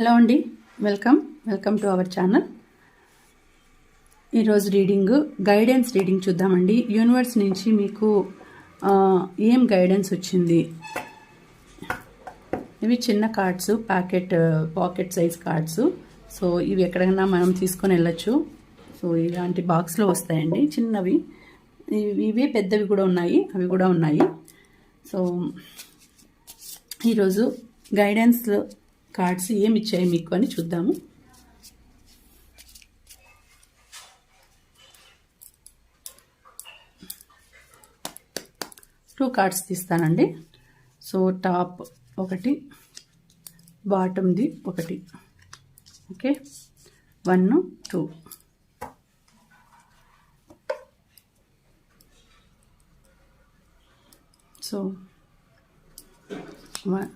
Hello అండి. Welcome. Welcome to our channel. ఈరోజు reading guidance reading చూద్దామండి. యూనివర్స్ నుంచి మీకు ఏం గైడెన్స్ వచ్చింది? ఇవి చిన్న cards packet pocket size cards. So ఇవి ఎక్కడైనా మనం తీసుకొని వెళ్ళొచ్చు. సో ఇలాంటి బాక్స్లో వస్తాయండి. చిన్నవి. ఇవి ఇవే పెద్దవి కూడా ఉన్నాయి. అవి కూడా ఉన్నాయి. సో ఈరోజు గైడెన్స్ కార్డ్స్ ఏమి ఇచ్చాయి మీకు అని చూద్దాము. టూ కార్డ్స్ తీస్తానండి. సో టాప్ ఒకటి బాటమ్ది ఒకటి. Okay? One two. So one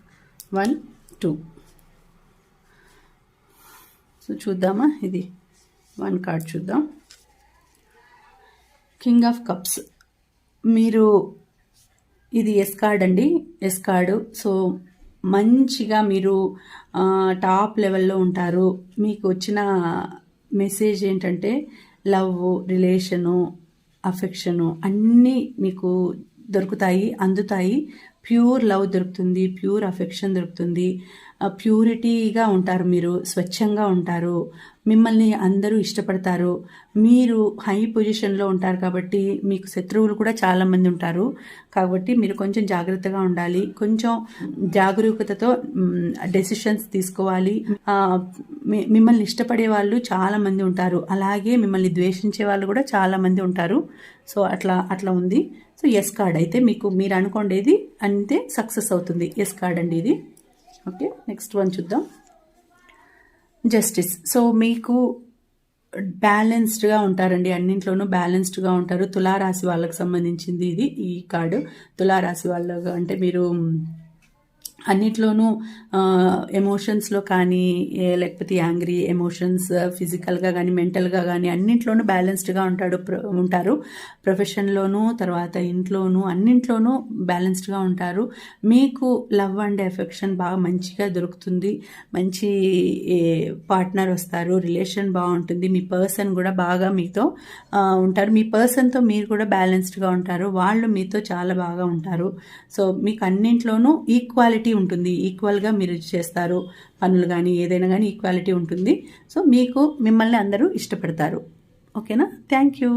one two. So చూద్దామా? ఇది వన్ కార్డ్ చూద్దాం. King of cups. మీరు ఇది ఎస్ కార్డ్ అండి ఎస్ కార్డు సో మంచిగా మీరు టాప్ లెవెల్లో ఉంటారు. మీకు వచ్చిన మెసేజ్ ఏంటంటే లవ్ రిలేషను అఫెక్షను అన్నీ మీకు దొరుకుతాయి అందుతాయి. ప్యూర్ లవ్ దొరుకుతుంది ప్యూర్ అఫెక్షన్ దొరుకుతుంది. ప్యూరిటీగా ఉంటారు మీరు స్వచ్ఛంగా ఉంటారు. మిమ్మల్ని అందరూ ఇష్టపడతారు. మీరు హై పొజిషన్లో ఉంటారు కాబట్టి మీకు శత్రువులు కూడా చాలామంది ఉంటారు. కాబట్టి మీరు కొంచెం జాగ్రత్తగా ఉండాలి. కొంచెం జాగరూకతతో డెసిషన్స్ తీసుకోవాలి. మిమ్మల్ని ఇష్టపడే వాళ్ళు చాలామంది ఉంటారు. అలాగే మిమ్మల్ని ద్వేషించే వాళ్ళు కూడా చాలామంది ఉంటారు. సో అట్లా అట్లా ఉంది. సో ఎస్ కార్డ్ అయితే మీకు మీరు అనుకోండేది అంతే సక్సెస్ అవుతుంది. ఎస్ కార్డ్ అండి ఇది. ఓకే నెక్స్ట్ వన్ చూద్దాం. జస్టిస్ సో మీకు బ్యాలెన్స్డ్గా ఉంటారండి. అన్నింట్లోనూ బ్యాలెన్స్డ్గా ఉంటారు. తులారాశి వాళ్ళకి సంబంధించింది ఇది ఈ కార్డు తులారాశి వాళ్ళ అంటే మీరు అన్నిట్లోనూ ఎమోషన్స్లో కానీ లేకపోతే యాంగ్రీ ఎమోషన్స్ ఫిజికల్గా కానీ మెంటల్గా కానీ అన్నింట్లోనూ బ్యాలెన్స్డ్గా ఉంటాడు ఉంటారు. ప్రొఫెషన్లోనూ తర్వాత ఇంట్లోనూ అన్నింట్లోనూ బ్యాలెన్స్డ్గా ఉంటారు. మీకు లవ్ అండ్ ఎఫెక్షన్ బాగా మంచిగా దొరుకుతుంది. మంచి పార్ట్నర్ వస్తారు. రిలేషన్ బాగుంటుంది. మీ పర్సన్ కూడా బాగా మీతో ఉంటారు. మీ పర్సన్తో మీరు కూడా బ్యాలెన్స్డ్గా ఉంటారు. వాళ్ళు మీతో చాలా బాగా ఉంటారు. సో మీకు అన్నింట్లోనూ ఈక్వాలిటీ ఈక్వాలిటీ ఉంటుంది. ఈక్వల్గా మీరు చేస్తారు. పనులు కానీ ఏదైనా కానీ ఈక్వాలిటీ ఉంటుంది. సో మీకు మిమ్మల్ని అందరూ ఇష్టపడతారు. ఓకేనా థ్యాంక్ యూ